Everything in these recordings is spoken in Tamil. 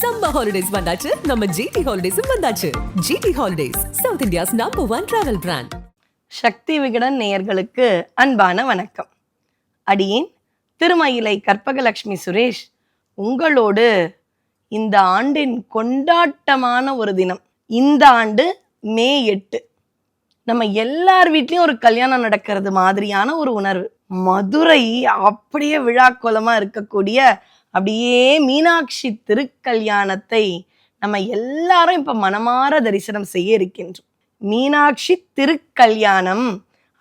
சம்மர் ஹாலிடேஸ் வந்தாச்சு. நம்ம ஜிடி ஹாலிடேஸும் வந்தாச்சு. GT holidays south India's number one travel brand Sakthi Vikatan நேயர்களுக்கு அன்பான வணக்கம். அடியேன் திருமயிலை கற்பகலட்சுமி சுரேஷ் உங்களோடு இந்த ஆண்டின் கொண்டாட்டமான ஒரு தினம். இந்த ஆண்டு மே எட்டு. நம்ம எல்லார் வீட்லேயும் ஒரு கல்யாணம் நடக்கிறது மாதிரியான ஒரு உணர்வு. மதுரை அப்படியே விழாக்கோலமா இருக்கக்கூடிய அப்படியே மீனாட்சி திருக்கல்யாணத்தை நம்ம எல்லாரும் இப்ப மனமார தரிசனம் செய்ய இருக்கின்றோம். மீனாட்சி திருக்கல்யாணம்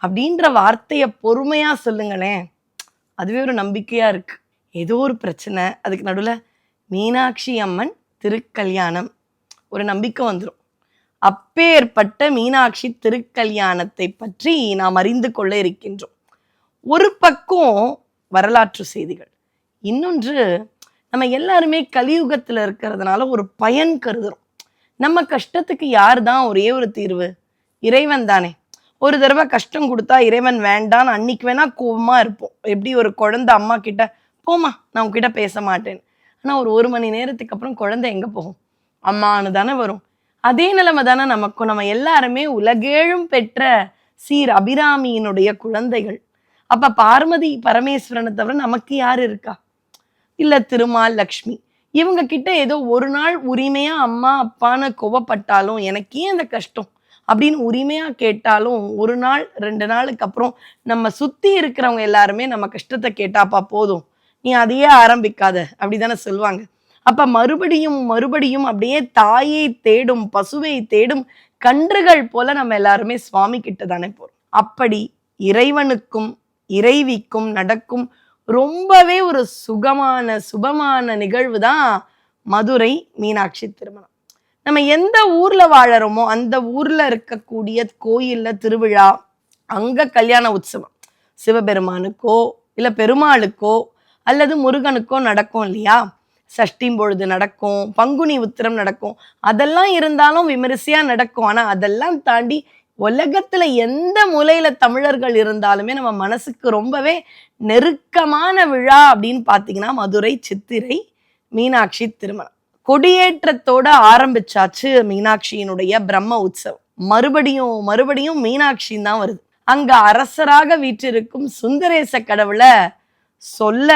அப்படின்ற வார்த்தையை பொறுமையா சொல்லுங்களேன் அதுவே ஒரு நம்பிக்கையா இருக்கு. ஏதோ ஒரு பிரச்சனை அதுக்கு நடுவில் மீனாட்சி அம்மன் திருக்கல்யாணம் ஒரு நம்பிக்கை வந்துடும் அப்பேற்பட்ட மீனாட்சி திருக்கல்யாணத்தை பற்றி நாம் அறிந்து கொள்ள இருக்கின்றோம். ஒரு பக்கம் வரலாற்று செய்திகள் இன்னொன்று நம்ம எல்லாருமே கலியுகத்தில் இருக்கிறதுனால ஒரு பயன் கருதுறோம். நம்ம கஷ்டத்துக்கு யார் தான் ஒரே ஒரு தீர்வு? இறைவன் தானே. ஒரு தடவை கஷ்டம் கொடுத்தா இறைவன் வேண்டான்னு அன்னைக்கு வேணா கோபமாக இருப்போம். எப்படி ஒரு குழந்தை அம்மா கிட்ட போமா நான் உங்ககிட்ட பேச மாட்டேன் ஆனால் ஒரு ஒரு மணி நேரத்துக்கு அப்புறம் குழந்தை எங்கே போகும்? அம்மானு தானே வரும். அதே நிலைமை தானே நமக்கும். நம்ம எல்லாருமே உலகேழும் பெற்ற சீர் அபிராமியினுடைய குழந்தைகள். அப்போ பார்வதி பரமேஸ்வரனை தவிர நமக்கு யார் இருக்கா? இல்ல திருமால் லக்ஷ்மி. இவங்க கிட்ட ஏதோ ஒரு நாள் உரிமையா அம்மா அப்பான்னு கோவப்பட்டாலும் எனக்கு ஏன் அந்த கஷ்டம்? அப்படின்னு உரிமையா கேட்டாலும் ஒரு நாள் ரெண்டு நாளுக்கு அப்புறம் நம்ம சுத்தி இருக்கிறவங்க எல்லாருமே நம்ம கஷ்டத்தை கேட்டாப்பா போதும். நீ அதையே ஆரம்பிக்காத. அப்படிதானே சொல்லுவாங்க. அப்ப மறுபடியும் மறுபடியும் அப்படியே தாயை தேடும் பசுவை தேடும் கன்றுகள் போல நம்ம எல்லாருமே சுவாமி கிட்ட தானே போறோம். அப்படி இறைவனுக்கும் இறைவிக்கும் நடக்கும் ரொம்பவே ஒரு சுகமான சுபமான நிகழ்வு தான் மதுரை மீனாட்சி திருமணம். நம்ம எந்த ஊர்ல வாழறோமோ அந்த ஊர்ல இருக்கக்கூடிய கோயில்ல திருவிழா அங்க கல்யாண உற்சவம். சிவபெருமானுக்கோ இல்ல பெருமாளுக்கோ அல்லது முருகனுக்கோ நடக்கும் இல்லையா? சஷ்டிம் பொழுது நடக்கும் பங்குனி உத்திரம் நடக்கும். அதெல்லாம் இருந்தாலும் விமரிசையா நடக்கும். ஆனா அதெல்லாம் தாண்டி உலகத்துல எந்த மூலையில் தமிழர்கள் இருந்தாலுமே நம்ம மனசுக்கு ரொம்பவே நெருக்கமான விழா அப்படின்னு பார்த்தீங்கன்னா மதுரை சித்திரை மீனாட்சி திருமணம். கொடியேற்றத்தோட ஆரம்பிச்சாச்சு மீனாட்சியினுடைய பிரம்ம உற்சவம். மறுபடியும் மறுபடியும் மீனாட்சின்னு தான் வருது. அங்க அரசராக வீற்றிருக்கும் சுந்தரேச கடவுளை சொல்ல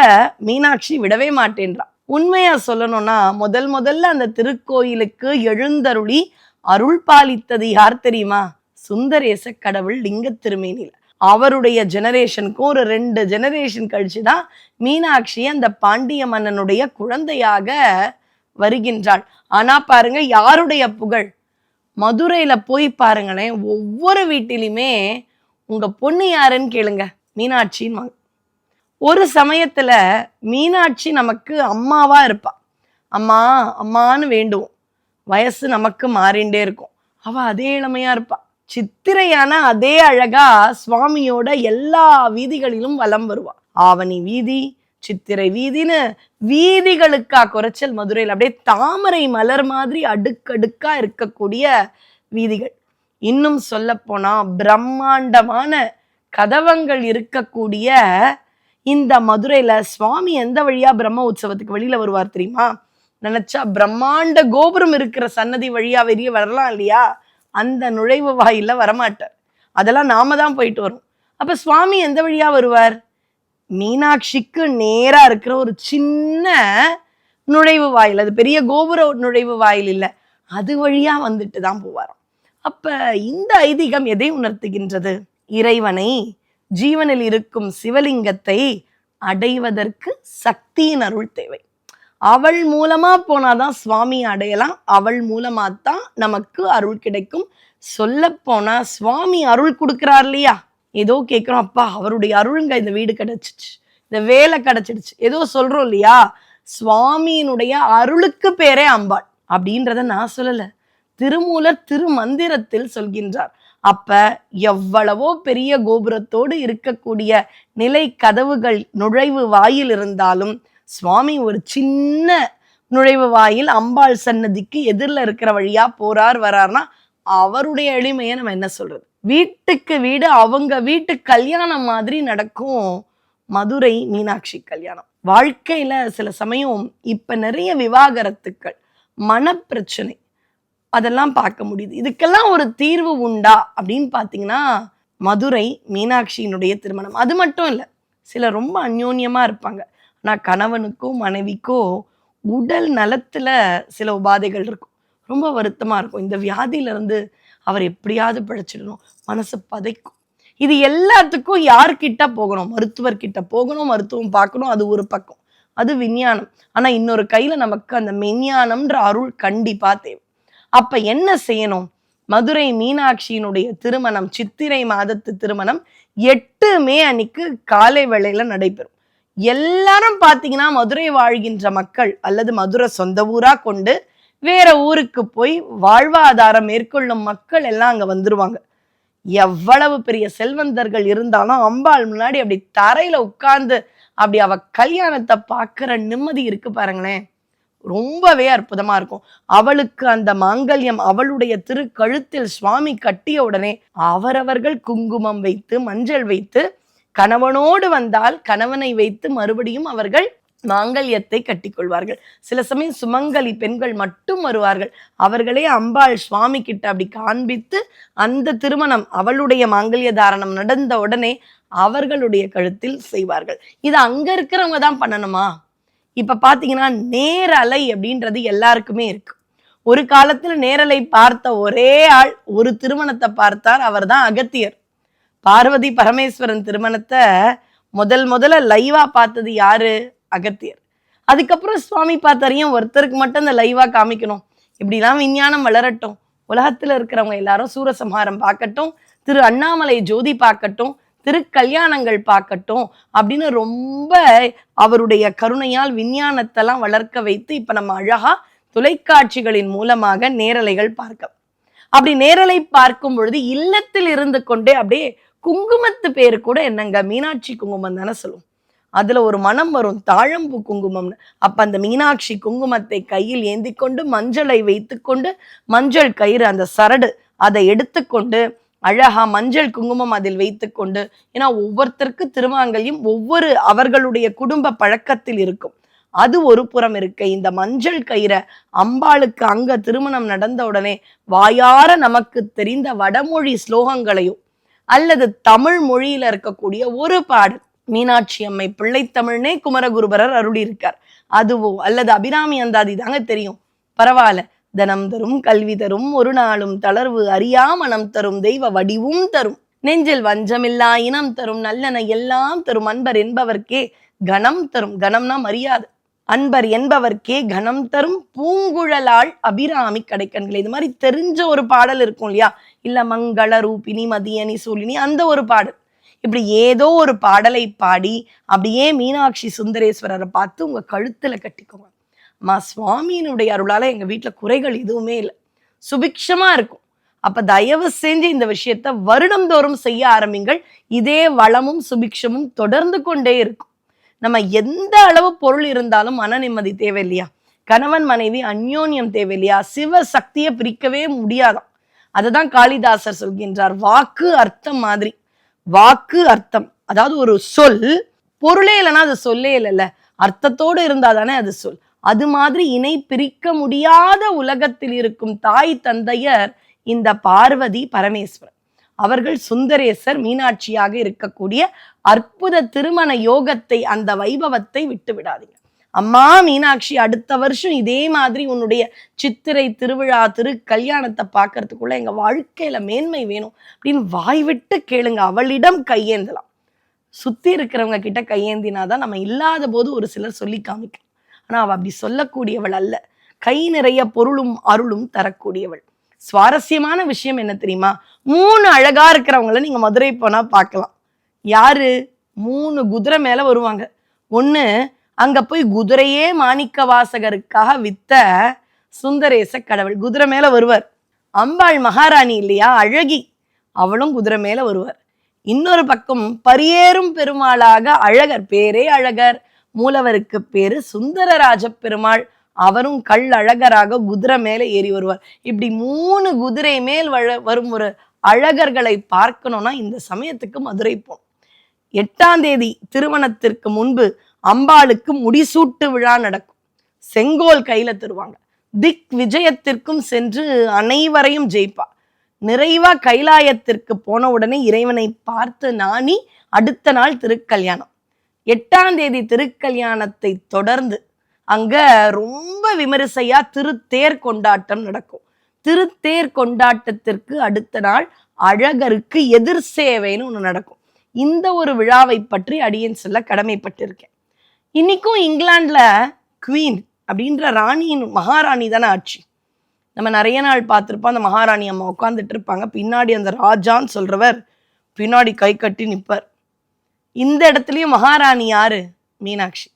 மீனாட்சி விடவே மாட்டேன்றான் உண்மையா சொல்லணும்னா முதல் முதல்ல அந்த திருக்கோயிலுக்கு எழுந்தருளி அருள் பாலித்தது யார் தெரியுமா? சுந்தரேச கடவுள் லிங்க திருமேனில. அவருடைய ஜெனரேஷனுக்கும் ஒரு ரெண்டு ஜெனரேஷன் கழிச்சு தான் மீனாட்சி அந்த பாண்டிய மன்னனுடைய குழந்தையாக வருகின்றாள். ஆனா பாருங்க யாருடைய புகழ்? மதுரையில போய் பாருங்களேன் ஒவ்வொரு வீட்டிலுமே உங்க பொண்ணு யாருன்னு கேளுங்க மீனாட்சின்னு ஒரு சமயத்துல மீனாட்சி நமக்கு அம்மாவா இருப்பா. அம்மா அம்மான்னு வேண்டுவோம். வயசு நமக்கு மாறிண்டே இருக்கும். அவ அதே இளமையா இருப்பா. சித்திரையான அதே அழகா சுவாமியோட எல்லா வீதிகளிலும் வலம் வருவா. ஆவணி வீதி சித்திரை வீதின்னு வீதிகளுக்கா குறைச்சல் மதுரையில். அப்படியே தாமரை மலர் மாதிரி அடுக்கடுக்கா இருக்கக்கூடிய வீதிகள். இன்னும் சொல்ல போனா பிரம்மாண்டமான கதவங்கள் இருக்கக்கூடிய இந்த மதுரையில சுவாமி எந்த வழியா பிரம்ம உற்சவத்துக்கு வெளியில வருவார் தெரியுமா? நினைச்சா பிரம்மாண்ட கோபுரம் இருக்கிற சன்னதி வழியா வெளியே வரலாம் இல்லையா? அந்த நுழைவு வாயில வரமாட்டார். அதெல்லாம் நாம தான் போயிட்டு வரோம். அப்ப சுவாமி எந்த வழியா வருவார்? மீனாட்சிக்கு நேரா இருக்கிற ஒரு சின்ன நுழைவு வாயில் அது பெரிய கோபுர நுழைவு வாயில் இல்லை அது வழியா வந்துட்டு தான் போவாராம். அப்ப இந்த ஐதீகம் எதை உணர்த்துகின்றது? இறைவனை ஜீவனில் இருக்கும் சிவலிங்கத்தை அடைவதற்கு சக்தியின் அருள் தேவை. அவள் மூலமா போனாதான் சுவாமி அடையலாம். அவள் மூலமா தான் நமக்கு அருள் கிடைக்கும். சொல்ல போனா சுவாமி அருள் கொடுக்குறார் இல்லையா? ஏதோ கேட்குறோம் அப்பா அவருடைய அருளுங்க இந்த வீடு கிடைச்சிச்சு. இந்த வேலை கிடைச்சிடுச்சு. ஏதோ சொல்றோம் இல்லையா? சுவாமியினுடைய அருளுக்கு பேரே அம்பாள். அப்படின்றத நான் சொல்லல. திருமூலர் திருமந்திரத்தில் சொல்கின்றார். அப்ப எவ்வளவோ பெரிய கோபுரத்தோடு இருக்கக்கூடிய நிலை கதவுகள் நுழைவு வாயில் இருந்தாலும் சுவாமி ஒரு சின்ன நுழைவு வாயில் அம்பாள் சன்னதிக்கு எதிரில் இருக்கிற வழியா போறார் வரார்னா அவருடைய எளிமையை நம்ம என்ன சொல்றது? வீட்டுக்கு வீடு அவங்க வீட்டு கல்யாணம் மாதிரி நடக்கும் மதுரை மீனாட்சி கல்யாணம். வாழ்க்கையில சில சமயம் இப்ப நிறைய விவாகரத்துக்கள் மனப்பிரச்சனை அதெல்லாம் பார்க்க முடியுது. இதுக்கெல்லாம் ஒரு தீர்வு உண்டா அப்படின்னு பார்த்தீங்கன்னா மதுரை மீனாட்சியினுடைய திருமணம். அது மட்டும் இல்லை சிலர் ரொம்ப அந்யோன்யமா இருப்பாங்க. ஆனால் கணவனுக்கோ மனைவிக்கோ உடல் நலத்துல சில உபாதைகள் இருக்கும். ரொம்ப வருத்தமா இருக்கும். இந்த வியாதியில இருந்து அவர் எப்படியாவது பிழைச்சிடணும். மனசு பதைக்கும். இது எல்லாத்துக்கும் யார்கிட்ட போகணும்? மருத்துவர்கிட்ட போகணும் மருத்துவம் பார்க்கணும் அது ஒரு பக்கம். அது விஞ்ஞானம். ஆனா இன்னொரு கையில நமக்கு அந்த மெஞ்ஞானம்ன்ற அருள் கண்டிப்பா தேவை. அப்ப என்ன செய்யணும்? மதுரை மீனாட்சியினுடைய திருமணம் சித்திரை மாதத்து திருமணம் எட்டு மே அன்னைக்கு காலை வேளையில நடைபெறும். எல்லாரும் பார்த்தீங்கன்னா மதுரை வாழ்கின்ற மக்கள் அல்லது மதுரை சொந்த ஊரா கொண்டு வேற ஊருக்கு போய் வாழ்வாதாரம் மேற்கொள்ளும் மக்கள் எல்லாம் அங்க வந்துருவாங்க. எவ்வளவு பெரிய செல்வந்தர்கள் இருந்தாலும் அம்பாள் முன்னாடி அப்படி தரையில உட்கார்ந்து அப்படி அவ கல்யாணத்தை பார்க்கிற நிம்மதி இருக்கு பாருங்களேன். ரொம்பவே அற்புதமா இருக்கும். அவளுக்கு அந்த மாங்கல்யம் அவளுடைய திருக்கழுத்தில் சுவாமி கட்டிய உடனே அவரவர்கள் குங்குமம் வைத்து மஞ்சள் வைத்து கணவனோடு வந்தால் கணவனை வைத்து மறுபடியும் அவர்கள் மாங்கல்யத்தை கட்டிக்கொள்வார்கள். சில சமயம் சுமங்கலி பெண்கள் மட்டும் வருவார்கள். அவர்களே அம்பாள் சுவாமி கிட்ட அப்படி காண்பித்து அந்த திருமணம் அவளுடைய மாங்கல்ய தாரணம் நடந்த உடனே அவர்களுடைய கழுத்தில் செய்வார்கள். இது அங்க இருக்கிறவங்க தான் பண்ணணுமா? இப்ப பாத்தீங்கன்னா நேரலை அப்படின்றது எல்லாருக்குமே இருக்கு. ஒரு காலத்துல நேரலை பார்த்த ஒரே ஆள் ஒரு திருமணத்தை பார்த்தார். அவர்தான் அகத்தியர். பார்வதி பரமேஸ்வரன் திருமணத்தை முதல் முதல்ல லைவா பார்த்தது யாரு? அகத்தியர். அதுக்கப்புறம் சுவாமி பார்த்தாரையும் ஒருத்தருக்கு மட்டும் இந்த லைவா காமிக்கணும். இப்படிலாம் விஞ்ஞானம் வளரட்டும். உலகத்துல இருக்கிறவங்க எல்லாரும் சூரசம்ஹாரம் பார்க்கட்டும் திரு அண்ணாமலை ஜோதி பார்க்கட்டும் திருக்கல்யாணங்கள் பார்க்கட்டும் அப்படின்னு ரொம்ப அவருடைய கருணையால் விஞ்ஞானத்தெல்லாம் வளர்க்க வைத்து இப்ப நம்ம அழகா தொலைக்காட்சிகளின் மூலமாக நேரலைகள் பார்க்க. அப்படி நேரலை பார்க்கும் பொழுது இல்லத்தில் இருந்து கொண்டே அப்படியே குங்குமத்து பேர் கூட என்னங்க? மீனாட்சி குங்குமம் தானே சொல்லுவோம் அதுல ஒரு மனம் வரும் தாழம்பூ குங்குமம்னு. அப்ப அந்த மீனாட்சி குங்குமத்தை கையில் ஏந்தி கொண்டு மஞ்சளை வைத்துக்கொண்டு மஞ்சள் கயிறு அந்த சரடு அதை எடுத்துக்கொண்டு அழகா மஞ்சள் குங்குமம் அதில் வைத்துக்கொண்டு ஏன்னா ஒவ்வொருத்தருக்கு திருமாங்கல்யம் ஒவ்வொரு அவர்களுடைய குடும்ப பழக்கத்தில் இருக்கும். அது ஒரு புறம் இருக்க. இந்த மஞ்சள் கயிறை அம்பாளுக்கு அங்க திருமணம் நடந்த உடனே வாயார நமக்கு தெரிந்த வடமொழி ஸ்லோகங்களையும் அல்லது தமிழ் மொழியில இருக்கக்கூடிய ஒரு பாடல் மீனாட்சி அம்மை பிள்ளைத்தமிழ்னே குமரகுருபரர் அருளி இருக்கார் அதுவோ அல்லது அபிராமி அந்தாதி தாங்க தெரியும். பரவாயில்ல தனம் தரும் கல்வி தரும் ஒரு நாளும் தளர்வு அறியா மனம் தரும் தெய்வ வடிவும் தரும். நெஞ்சில் வஞ்சமில்லா இனம் தரும் நல்லன எல்லாம் தரும். அன்பர் என்பவர்க்கே கணம் தரும் கணம்னா மரியாதை. அன்பர் என்பவர்க்கே கணம் தரும் பூங்குழலாள் அபிராமி கடைக்கண்கள். இது மாதிரி தெரிஞ்ச ஒரு பாடல் இருக்கும் இல்லையா? இல்லை மங்கள ரூபினி மதியனி சூலினி அந்த ஒரு பாடல். இப்படி ஏதோ ஒரு பாடலை பாடி அப்படியே மீனாட்சி சுந்தரேஸ்வரரை பார்த்து உங்க கழுத்துல கட்டிக்கோங்க. அம்மா சுவாமியினுடைய அருளால எங்க வீட்டில் குறைகள் எதுவுமே இல்லை. சுபிக்ஷமா இருக்கும். அப்ப தயவு செஞ்சு இந்த விஷயத்த வருடந்தோறும் செய்ய ஆரம்பிங்கள். இதே வளமும் சுபிக்ஷமும் தொடர்ந்து கொண்டே இருக்கும். நம்ம எந்த அளவு பொருள் இருந்தாலும் மன நிம்மதி தேவை இல்லையா கணவன் மனைவி அந்யோன்யம் தேவை இல்லையா சிவ சக்தியை பிரிக்கவே முடியாதாம். அதுதான் காளிதாசர் சொல்கின்றார். வாக்கு அர்த்தம் மாதிரி. வாக்கு அர்த்தம். அதாவது ஒரு சொல் பொருளே இல்லைன்னா அது சொல்லே இல்லைல்ல. அர்த்தத்தோடு இருந்தால் தானே அது சொல். அது மாதிரி இணை பிரிக்க முடியாத உலகத்தில் இருக்கும் தாய் தந்தையர் இந்த பார்வதி பரமேஸ்வரன். அவர்கள் சுந்தரேசர் மீனாட்சியாக இருக்கக்கூடிய அற்புத திருமண யோகத்தை அந்த வைபவத்தை விட்டு விடாதீங்க. அம்மா மீனாட்சி அடுத்த வருஷம் இதே மாதிரி உன்னுடைய சித்திரை திருவிழா திரு கல்யாணத்தை பார்க்கறதுக்குள்ள எங்க வாழ்க்கையில மேன்மை வேணும் அப்படின்னு வாய் விட்டு கேளுங்க. அவளிடம் கையேந்தலாம். சுத்தி இருக்கிறவங்க கிட்ட கையேந்தினாதான் நம்ம இல்லாத போது ஒரு சிலர் சொல்லி காமிக்கலாம். ஆனா அவ அப்படி சொல்லக்கூடியவள் அல்ல. கை நிறைய பொருளும் அருளும் தரக்கூடியவள். சுவாரஸ்யமான விஷயம் என்ன தெரியுமா? மூணு அழகா இருக்கிறவங்கள நீங்க மதுரை போனா பார்க்கலாம். யாரு? மூணு குதிரை மேல வருவாங்க. ஒன்று அங்க போய் குதிரையே மாணிக்க வாசகருக்காக வித்த சுந்தரேச கடவுள் குதிரை மேல வருவர். அம்பாள் மகாராணி இல்லையா அழகி அவளும் குதிரை மேல வருவார். இன்னொரு பக்கம் பரியேறும் பெருமாளாக அழகர் பேரே அழகர். மூலவருக்கு பேரு சுந்தரராஜ பெருமாள். அவரும் கல் அழகராக குதிரை மேல ஏறி வருவார். இப்படி மூணு குதிரை மேல் வழ வரும் ஒரு அழகர்களை பார்க்கணும்னா இந்த சமயத்துக்கு மதுரை போகணும். எட்டாம் தேதி திருமணத்திற்கு முன்பு அம்பாளுக்கு முடிசூட்டு விழா நடக்கும். செங்கோல் கையில தருவாங்க. திக் விஜயத்திற்கும் சென்று அனைவரையும் ஜெயிப்பா. நிறைவா கைலாயத்திற்கு போன உடனே இறைவனை பார்த்து நாணி அடுத்த நாள் திருக்கல்யாணம். எட்டாம் தேதி திருக்கல்யாணத்தை தொடர்ந்து அங்க ரொம்ப விமரிசையா திருத்தேர் கொண்டாட்டம் நடக்கும். திருத்தேர் கொண்டாட்டத்திற்கு அடுத்த நாள் அழகருக்கு எதிர் சேவைன்னு ஒன்று நடக்கும். இந்த ஒரு விழாவை பற்றி அடியன் சொல்ல கடமைப்பட்டிருக்கேன். இன்னைக்கும் இங்கிலாண்டில் குவீன் அப்படின்ற ராணியின் மகாராணி தானே ஆட்சி. நம்ம நிறைய நாள் பார்த்துருப்போம் அந்த மகாராணி அம்மா உட்காந்துட்டு இருப்பாங்க. பின்னாடி அந்த ராஜான்னு சொல்கிறவர் பின்னாடி கை கட்டி நிற்பார் இந்த இடத்துலையும் மகாராணி யாரு? மீனாட்சி.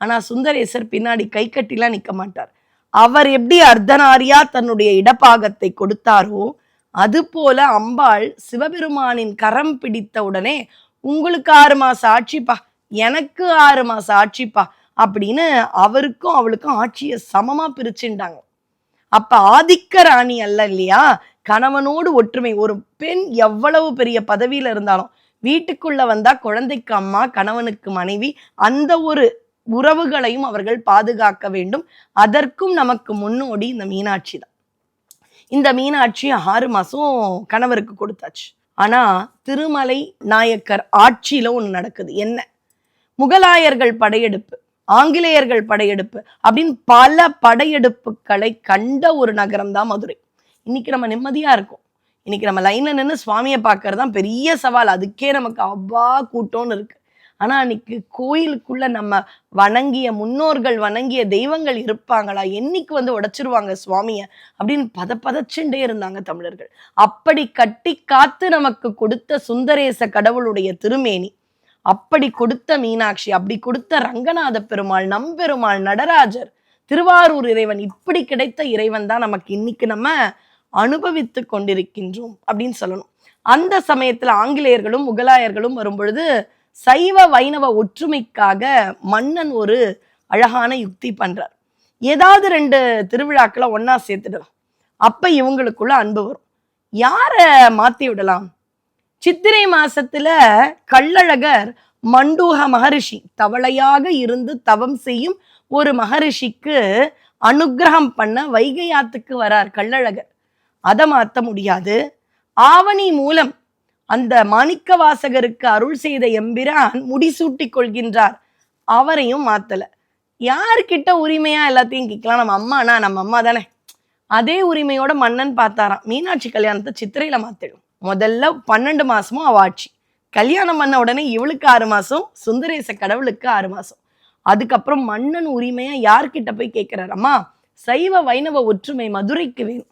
ஆனால் சுந்தரேசர் பின்னாடி கை கட்டிலாம் நிற்க மாட்டார். அவர் எப்படி அர்த்தனாரியா தன்னுடைய இடப்பாகத்தை கொடுத்தாரோ அதுபோல அம்பாள் சிவபெருமானின் கரம் பிடித்த உடனே உங்களுக்கு ஆறு மாசம் ஆட்சிப்பா எனக்கு ஆறு மாதம் ஆட்சிப்பா அப்படின்னு அவருக்கும் அவளுக்கும் ஆட்சியை சமமாக பிரிச்சுட்டாங்க. அப்போ ஆதிக்க ராணி அல்ல இல்லையா? கணவனோடு ஒற்றுமை. ஒரு பெண் எவ்வளவு பெரிய பதவியில் இருந்தாலும் வீட்டுக்குள்ள வந்தா குழந்தைக்கு அம்மா கணவனுக்கு மனைவி அந்த ஒரு உறவுகளையும் அவர்கள் பாதுகாக்க வேண்டும். அதற்கும் நமக்கு முன்னோடி இந்த மீனாட்சி தான். இந்த மீனாட்சி ஆறு மாசம் கணவருக்கு கொடுத்தாச்சு. ஆனா திருமலை நாயக்கர் ஆட்சியில ஒன்று நடக்குது. என்ன? முகலாயர்கள் படையெடுப்பு ஆங்கிலேயர்கள் படையெடுப்பு அப்படின்னு பல படையெடுப்புகளை கண்ட ஒரு நகரம் தான் மதுரை. இன்னைக்கு நம்ம நிம்மதியா இருக்கும். இன்னைக்கு நம்ம லைன்ல நின்று சுவாமியை பார்க்கறது தான் பெரிய சவால். அதுக்கே நமக்கு அவ்வா கூட்டம்னு இருக்கு. ஆனா அன்னைக்கு கோயிலுக்குள்ள நம்ம வணங்கிய முன்னோர்கள் வணங்கிய தெய்வங்கள் இருப்பாங்களா? என்னைக்கு வந்து உடைச்சிருவாங்க சுவாமிய அப்படின்னு பத பதச்சுண்டே இருந்தாங்க தமிழர்கள். அப்படி கட்டி காத்து நமக்கு கொடுத்த சுந்தரேச கடவுளுடைய திருமேனி அப்படி கொடுத்த மீனாட்சி அப்படி கொடுத்த ரங்கநாத பெருமாள் நம்பெருமாள் நடராஜர் திருவாரூர் இறைவன் இப்படி கிடைத்த இறைவன் தான் நமக்கு இன்னைக்கு நம்ம அனுபவித்து கொண்டிருக்கின்றோம் அப்படின்னு சொல்லணும். அந்த சமயத்துல ஆங்கிலேயர்களும் முகலாயர்களும் வரும்பொழுது சைவ வைணவ ஒற்றுமைக்காக மன்னன் ஒரு அழகான யுக்தி பண்றார். ஏதாவது ரெண்டு திருவிழாக்களை ஒன்னா சேர்த்துடலாம். அப்ப இவங்களுக்குள்ள அன்பு வரும். யார மாத்தி விடலாம்? சித்திரை மாசத்துல கள்ளழகர் மண்டூக மகரிஷி தவளையாக இருந்து தவம் செய்யும் ஒரு மகரிஷிக்கு அனுக்கிரகம் பண்ண வைகை ஆத்துக்கு வரார் கள்ளழகர். அதை மாற்ற முடியாது. ஆவணி மூலம் அந்த மாணிக்க வாசகருக்கு அருள் செய்த எம்பிரான் முடிசூட்டி கொள்கின்றார். அவரையும் மாத்தல. யார்கிட்ட உரிமையா எல்லாத்தையும் கேட்கலாம். நம்ம அம்மானா நம்ம அம்மா தானே அதே உரிமையோட மன்னன் பார்த்தாராம். மீனாட்சி கல்யாணத்தை சித்திரையில மாத்திடும். முதல்ல பன்னெண்டு மாசமும் அவள் ஆட்சி. கல்யாணம் பண்ண உடனே இவளுக்கு ஆறு மாசம் சுந்தரேச கடவுளுக்கு ஆறு மாசம். அதுக்கப்புறம் மன்னன் உரிமையா யார்கிட்ட போய் கேட்கிறாரம்மா சைவ வைணவ ஒற்றுமை மதுரைக்கு வேணும்.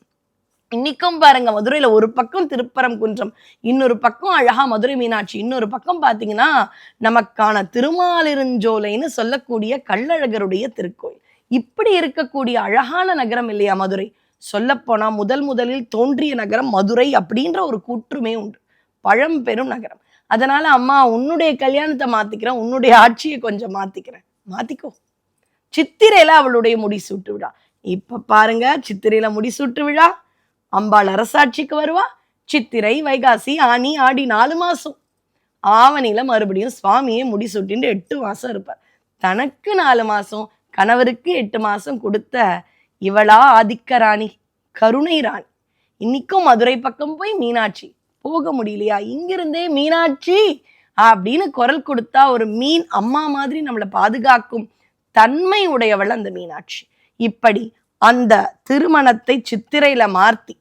இன்னைக்கும் பாருங்க மதுரையில ஒரு பக்கம் திருப்பரம் குன்றம் இன்னொரு பக்கம் அழகா மதுரை மீனாட்சி இன்னொரு பக்கம் பாத்தீங்கன்னா நமக்கான திருமாலிருஞ்சோலைன்னு சொல்லக்கூடிய கள்ளழகருடைய திருக்கோயில். இப்படி இருக்கக்கூடிய அழகான நகரம் இல்லையா மதுரை? சொல்லப்போனா முதல் முதலில் தோன்றிய நகரம் மதுரை அப்படின்ற ஒரு கூற்றுமே உண்டு. பழம்பெரும் நகரம். அதனால அம்மா உன்னுடைய கல்யாணத்தை மாத்திக்கிறேன் உன்னுடைய ஆட்சியை கொஞ்சம் மாத்திக்கிறேன். மாற்றிக்கோ சித்திரையில் அவளுடைய முடிசூட்டு விழா. இப்ப பாருங்க சித்திரையில முடிசூட்டு விழா. அம்பாள் அரசாட்சிக்கு வருவா. சித்திரை வைகாசி ஆனி ஆடி நாலு மாசம். ஆவணியில மறுபடியும் சுவாமியை முடிசூட்டின்னு எட்டு மாசம் இருப்பார். தனக்கு நாலு மாசம் கணவருக்கு எட்டு மாசம் கொடுத்த இவளா ஆதிக்க ராணி கருணை ராணி. இன்னைக்கும் மதுரை பக்கம் போய் மீனாட்சி போக முடியலையா? இங்கிருந்தே மீனாட்சி அப்படின்னு குரல் கொடுத்தா ஒரு மீன் அம்மா மாதிரி நம்மளை பாதுகாக்கும் தன்மை உடையவள் அந்த மீனாட்சி. இப்படி அந்த திருமணத்தை சித்திரையில மார்த்தி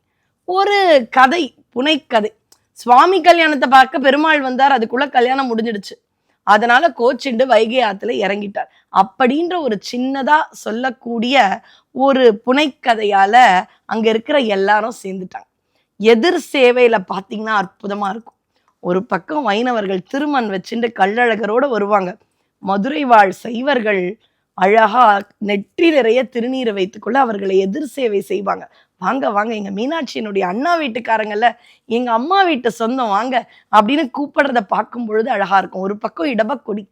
ஒரு கதை புனைக்கதை. சுவாமி கல்யாணத்தை பார்க்க பெருமாள் வந்தார் அதுக்குள்ள கல்யாணம் முடிஞ்சிடுச்சு. அதனால கோச்சிண்டு வைகை ஆத்துல இறங்கிட்டார். அப்படின்ற ஒரு சின்னதா சொல்லக்கூடிய ஒரு புனைக்கதையால அங்க இருக்கிற எல்லாரும் சேர்ந்துட்டாங்க. எதிர் சேவையில பாத்தீங்கன்னா அற்புதமா இருக்கும். ஒரு பக்கம் வைணவர்கள் திருமண் வச்சுட்டு கள்ளழகரோட வருவாங்க. மதுரை வாழ் சைவர்கள் அழகா நெற்றி நிறைய திருநீரை வைத்துக்கொள்ள அவர்களை எதிர் சேவை செய்வாங்க. வாங்க வாங்க. எங்க மீனாட்சியினுடைய அண்ணா வீட்டுக்காரங்கள எங்க அம்மா வீட்டு சொந்தம் வாங்க அப்படின்னு கூப்பிடுறத பார்க்கும் பொழுது அழகா இருக்கும். ஒரு பக்கம் இடபக்கொடி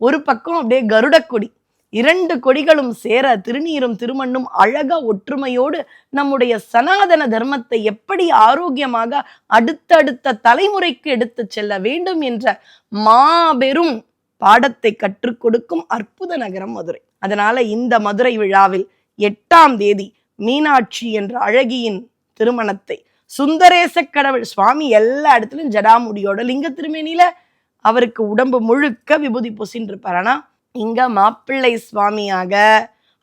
ஒரு பக்கம் அப்படியே கருடக்கொடி. இரண்டு கொடிகளும் சேர திருநீரும் திருமண்ணும் அழக ஒற்றுமையோடு நம்முடைய சனாதன தர்மத்தை எப்படி ஆரோக்கியமாக அடுத்தடுத்த தலைமுறைக்கு எடுத்து செல்ல வேண்டும் என்ற மாபெரும் பாடத்தை கற்றுக் கொடுக்கும் அற்புத நகரம் மதுரை. அதனால இந்த மதுரை விழாவில் எட்டாம் தேதி மீனாட்சி என்ற அழகியின் திருமணத்தை. சுந்தரேச கடவுள் சுவாமி எல்லா இடத்துலையும் ஜடாமுடியோட லிங்க திருமேனியில அவருக்கு உடம்பு முழுக்க விபூதி பூசின்னு இருப்பார் ஆனா இங்க மாப்பிள்ளை சுவாமியாக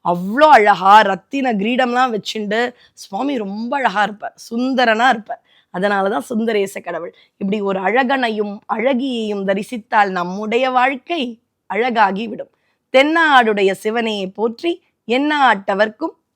அவ்வளோ அழகா ரத்தின கிரீடம்லாம் வச்சுண்டு சுவாமி ரொம்ப அழகா இருப்பார். சுந்தரனா இருப்பார். அதனாலதான் சுந்தரேச கடவுள் இப்படி ஒரு அழகனையும் அழகியையும் தரிசித்தால் நம்முடைய வாழ்க்கை அழகாகி விடும் தென்னாடுடைய சிவனையை போற்றி எந்நாட்டவர்க்கும்